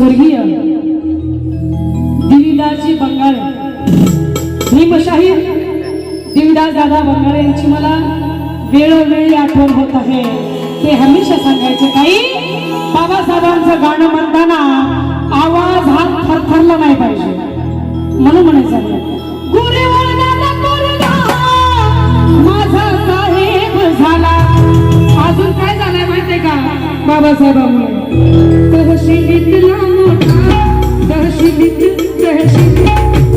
स्वर्गीय दिविदासजी बंगाळे. भीमशाही दिविदास दादा बंगाळे यांची मला वेळोवेळी आठवण होत आहे. ते हमेशा सांगायचे काही बाबासाहेबांचं गाणं म्हणताना आवाज हात थरथरला नाही पाहिजे. म्हणून म्हणायचं गुरेवाल्याला बाबासाहेबांमुळे तहशिलीतला मोठा तहशिलीत तहशिलीत तहशिलीत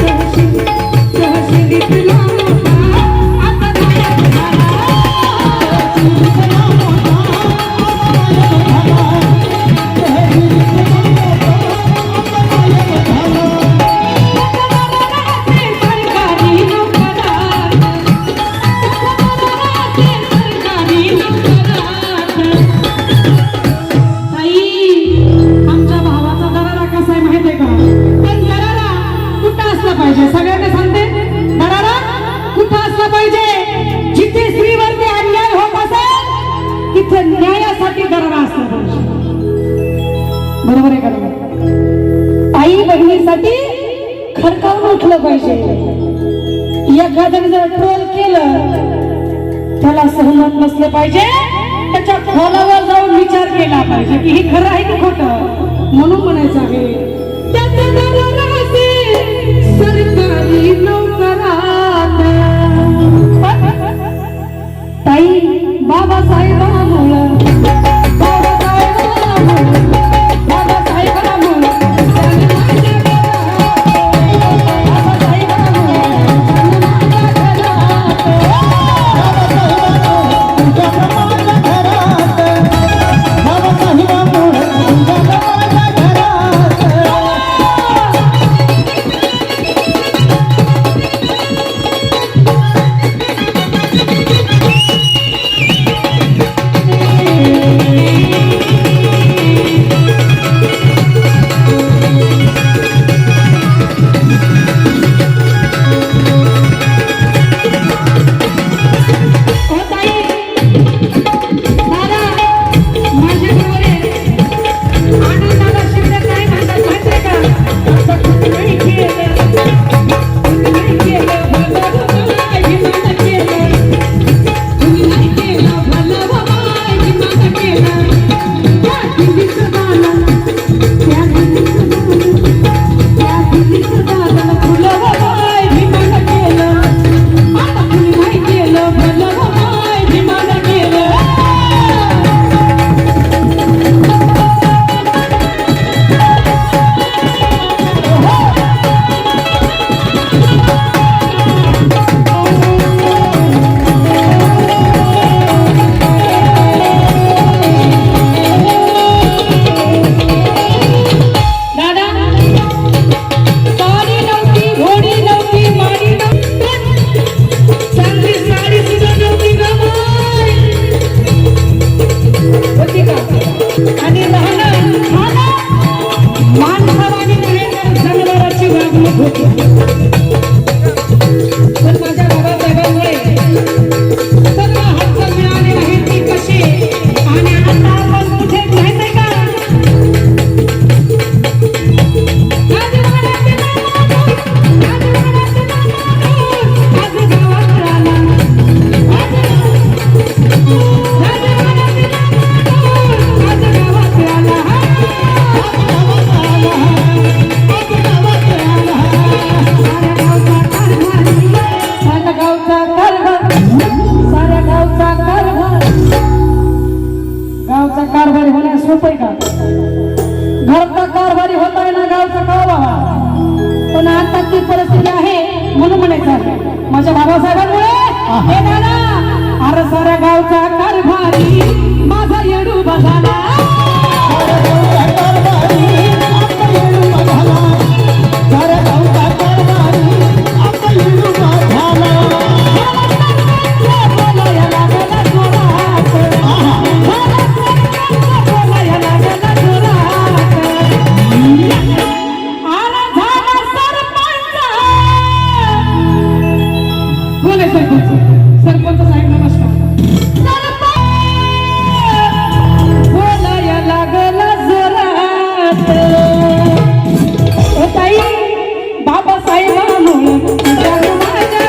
झालं पाहिजे. एखाद्याने जर ट्रोल केलं त्याला सहमत नसलं पाहिजे. त्याच्या खोलावर जाऊन विचार केला पाहिजे की हे खरं आहे की खोट? म्हणून म्हणायचं आहे त्याचं दररासे सरकारी ताई बाबासाहेबांमुळं 大哥 कारभारी होण्यास सोप आहे का? घरचा कारभारी होत आहे ना गावचा का बाबा. पण आता ती परिस्थिती आहे म्हणून म्हणायचं माझ्या बाबासाहेबांमुळे. अरे साऱ्या गावचा कारभारी माझा येडू बघाला सरपंच सरपंच साहेब नमस्कार लागला जरा ताई बाबासाहेब म्हणून माझ्या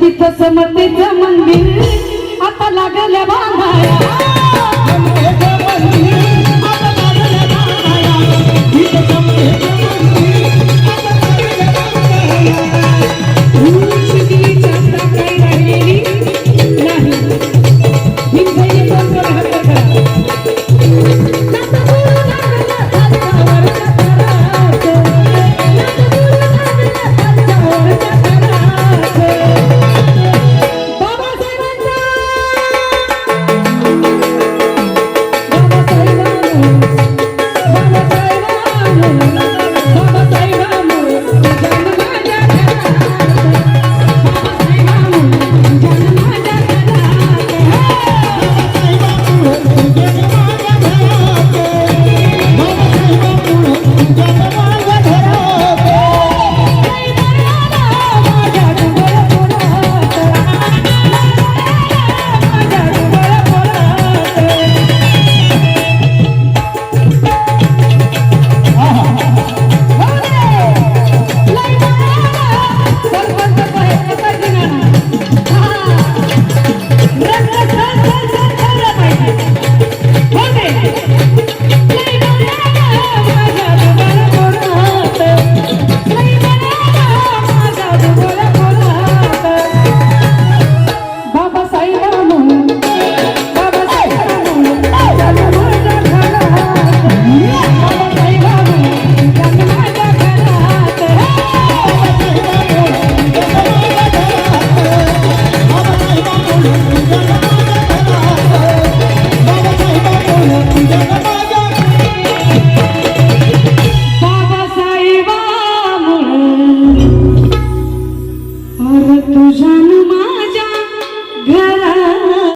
तिथं समतेचं मंदिर आता लागल्या बांधाया. मंदिर आता लागल्या बांधाया. Música